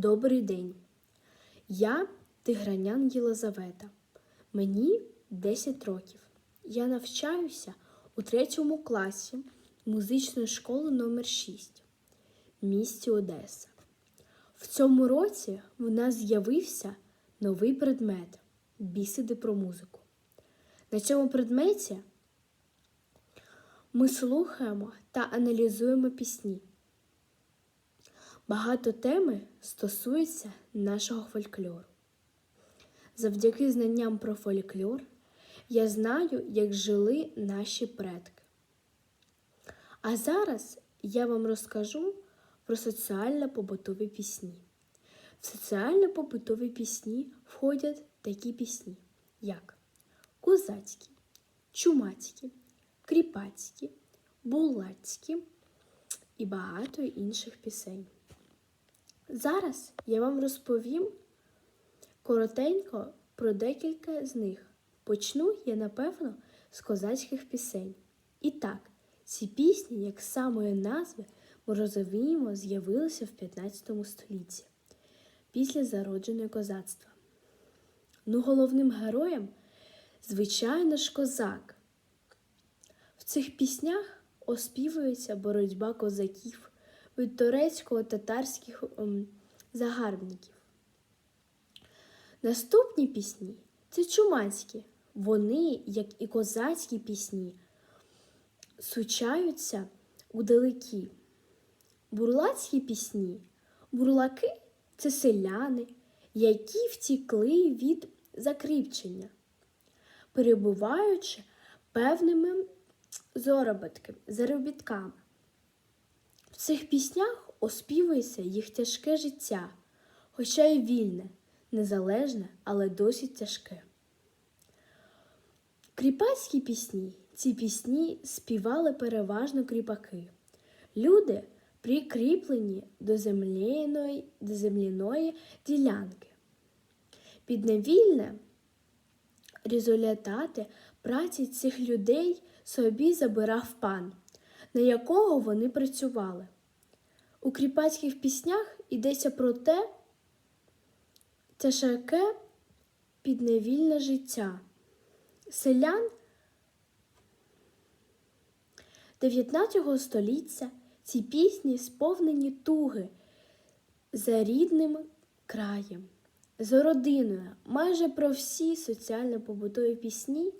Добрий день. Я Тигранян Єлизавета. Мені 10 років. Я навчаюся у третьому класі музичної школи номер 6 в місті Одеса. В цьому році в нас з'явився новий предмет бісіди про музику. На цьому предметі ми слухаємо та аналізуємо пісні. Багато теми стосується нашого фольклору. Завдяки знанням про фольклор я знаю, як жили наші предки. А зараз я вам розкажу про соціально-побутові пісні. В соціально-побутові пісні входять такі пісні, як козацькі, чумацькі, кріпацькі, булацькі і багато інших пісень. Зараз я вам розповім коротенько про декілька з них. Почну я, напевно, з козацьких пісень. І так, ці пісні, як самої назви, ми розуміємо, з'явилися в 15 столітті після зародження козацтва. Ну, головним героєм, звичайно ж, козак. В цих піснях оспівується боротьба козаків від турецько-татарських ем, загарбників. Наступні пісні це чумацькі. Вони, як і козацькі пісні, сучаються удалекі. Бурлацькі пісні, бурлаки це селяни, які втікли від закріпчення, перебуваючи певними заробітками. В цих піснях оспівується їх тяжке життя, хоча й вільне, незалежне, але досить тяжке. Кріпацькі пісні. Ці пісні співали переважно кріпаки. Люди прикріплені до земляної, до земляної ділянки. Підневільне результати праці цих людей собі забирав пан, на якого вони працювали. У кріпацьких піснях йдеться про те, тяжке підневільне життя. Селян 19 століття ці пісні сповнені туги за рідним краєм, за родиною. Майже про всі соціально-побутові пісні